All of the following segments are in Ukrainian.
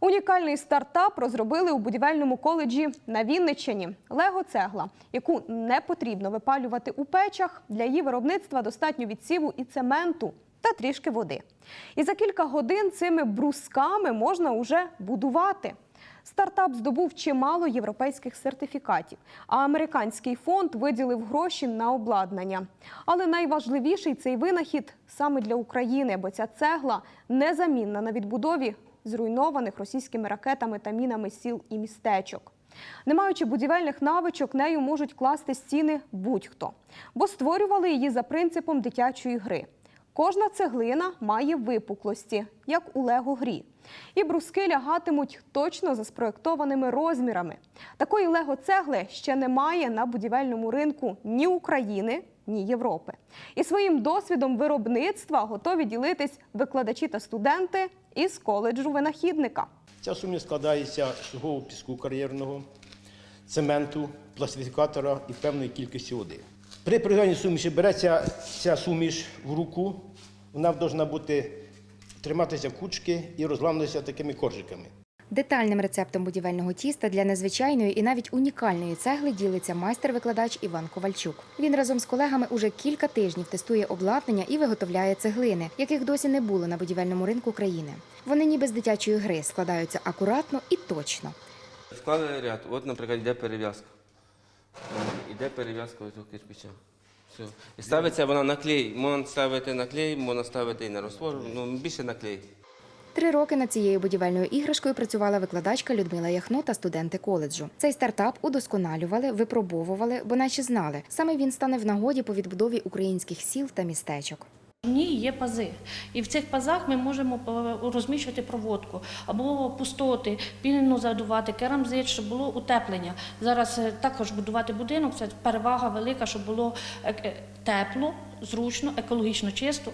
Унікальний стартап розробили у будівельному коледжі на Вінниччині. Лего цегла, яку не потрібно випалювати у печах. Для її виробництва достатньо відсіву і цементу та трішки води. І за кілька годин цими брусками можна уже будувати. Стартап здобув чимало європейських сертифікатів, а американський фонд виділив гроші на обладнання. Але найважливіший цей винахід саме для України, бо ця цегла незамінна на відбудові зруйнованих російськими ракетами та мінами сіл і містечок. Не маючи будівельних навичок, нею можуть класти стіни будь-хто, бо створювали її за принципом дитячої гри. Кожна цеглина має випуклості, як у лего-грі. І бруски лягатимуть точно за спроєктованими розмірами. Такої лего-цегли ще немає на будівельному ринку ні України, ні Європи. І своїм досвідом виробництва готові ділитись викладачі та студенти із коледжу винахідника. Ця суміш складається з сухого піску кар'єрного, цементу, пластифікатора і певної кількості води. При приготуванні суміші береться ця суміш в руку, вона повинна бути триматися кучки і розламуватися такими коржиками. Детальним рецептом будівельного тіста для незвичайної і навіть унікальної цегли ділиться майстер-викладач Іван Ковальчук. Він разом з колегами уже кілька тижнів тестує обладнання і виготовляє цеглини, яких досі не було на будівельному ринку країни. Вони ніби з дитячої гри складаються акуратно і точно. Склали ряд. От, наприклад, йде перев'язка. Іде перев'язка цього кирпича. Все. І ставиться вона на клей. Можна ставити на клей, можна ставити і на розтвор, ну більше на клей. Три роки над цією будівельною іграшкою працювала викладачка Людмила Яхно та студенти коледжу. Цей стартап удосконалювали, випробовували, бо наче знали. Саме він стане в нагоді по відбудові українських сіл та містечок. В ній є пази, і в цих пазах ми можемо розміщувати проводку або пустоти, піну задувати, керамзит, щоб було утеплення. Зараз е, також будувати будинок це перевага велика, щоб було е, е, тепло, зручно, екологічно чисто.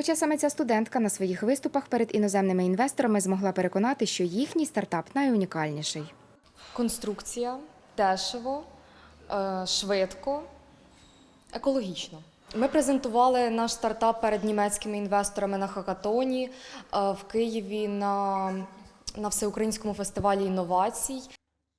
Хоча саме ця студентка на своїх виступах перед іноземними інвесторами змогла переконати, що їхній стартап найунікальніший. конструкція, дешево, е, швидко, екологічно. Ми презентували наш стартап перед німецькими інвесторами на хакатоні е, в Києві на, на всеукраїнському фестивалі інновацій.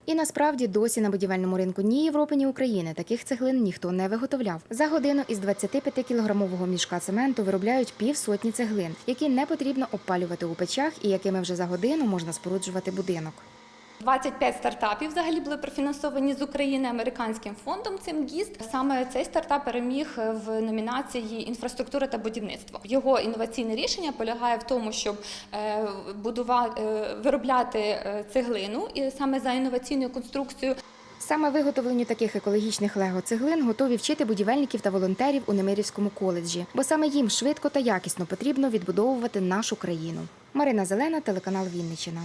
І насправді досі на будівельному ринку ні Європи, ні України таких цеглин ніхто не виготовляв. За годину із 25-кілограмового мішка цементу виробляють півсотні цеглин, які не потрібно обпалювати у печах і якими вже за годину можна споруджувати будинок. 25 стартапів взагалі були профінансовані з України американським фондом цим ГІСТ. Саме цей стартап переміг в номінації інфраструктура та будівництво. Його інноваційне рішення полягає в тому, щоб е, будувати е, виробляти е, цеглину і саме за інноваційною конструкцією Саме виготовленню таких екологічних лего-цеглин готові вчити будівельників та волонтерів у Немирівському коледжі, бо саме їм швидко та якісно потрібно відбудовувати нашу країну. Марина Зелена, телеканал Вінниччина.